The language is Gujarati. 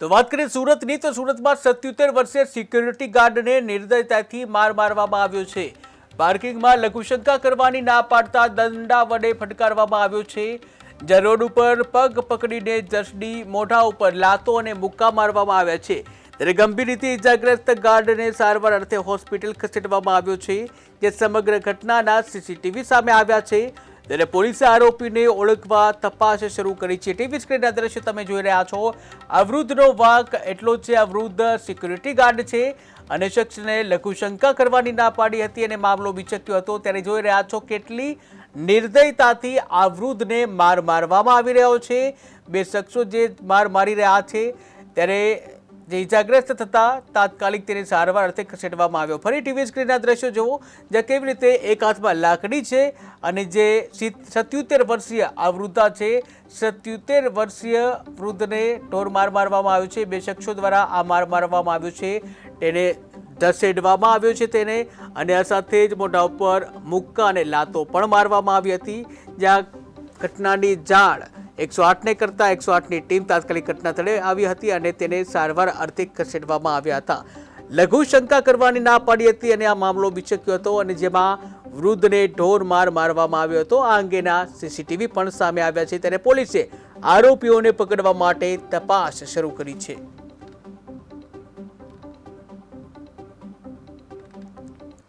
તો વાત કરીએ સુરતની, તો સુરતમાં સત્યોતેર વર્ષે સિક્યુરિટી ગાર્ડને નિર્દયતાથી માર મારવામાં આવ્યો છે. પાર્કિંગમાં લઘુશંકા કરવાની ના પાડતા દંડા વડે ફટકારવામાં આવ્યો છે. જ્યાં રોડ ઉપર પગ પકડીને જસડી મોઢા ઉપર લાતો અને મુક્કા મારવામાં આવ્યા છે. ત્યારે ગંભીર રીતે ઇજાગ્રસ્ત ગાર્ડને સારવાર અર્થે હોસ્પિટલ ખસેડવામાં આવ્યો છે. જે સમગ્ર ઘટનાના સીસીટીવી સામે આવ્યા છે. ત્યારે પોલીસે આરોપીને ઓળખવા તપાસ શરૂ કરી છે. ટીવી સ્ક્રીનના દ્રશ્ય તમે જોઈ રહ્યા છો. આ વૃદ્ધનો વાંક એટલો જ છે. આ વૃદ્ધ સિક્યુરિટી ગાર્ડ છે અને શખ્સને લઘુશંકા કરવાની ના પાડી હતી અને મામલો વિચક્યો હતો. ત્યારે જોઈ રહ્યા છો કેટલી નિર્દયતાથી આ વૃદ્ધને માર મારવામાં આવી રહ્યો છે. બે શખ્સો જે માર મારી રહ્યા છે. ત્યારે જે ઇજાગ્રસ્ત થતા તાત્કાલિક તેને સારવાર અર્થે ખસેડવામાં આવ્યો. ફરી ટીવી સ્ક્રીનના દ્રશ્યો જુઓ જ્યાં કેવી રીતે એક હાથમાં લાકડી છે અને જે સત્યોતેર વર્ષીય આ વૃદ્ધા છે, સત્યોતેર વર્ષીય વૃદ્ધને ઢોર માર મારવામાં આવ્યો છે. બે શખ્સો દ્વારા આ માર મારવામાં આવ્યો છે. તેને ધસેડવામાં આવ્યો છે તેને અને આ સાથે જ મોઢા ઉપર મુક્કા અને લાતો પણ મારવામાં આવી હતી. જ્યાં ઘટનાની જાણ એકસો આઠને કરતાં એકસો આઠની ટીમ તાત્કાલિક ઘટના સ્થળે આવી હતી અને તેને સારવાર અર્થે ખસેડવામાં આવ્યા હતા. લઘુ શંકા કરવાની ના પાડી હતી અને આ મામલો બિચક્યો હતો અને જેમાં વૃદ્ધને ઢોર માર મારવામાં આવ્યો હતો. આ અંગેના સીસીટીવી પણ સામે આવ્યા છે. ત્યારે પોલીસે આરોપીઓને પકડવા માટે તપાસ શરૂ કરી છે.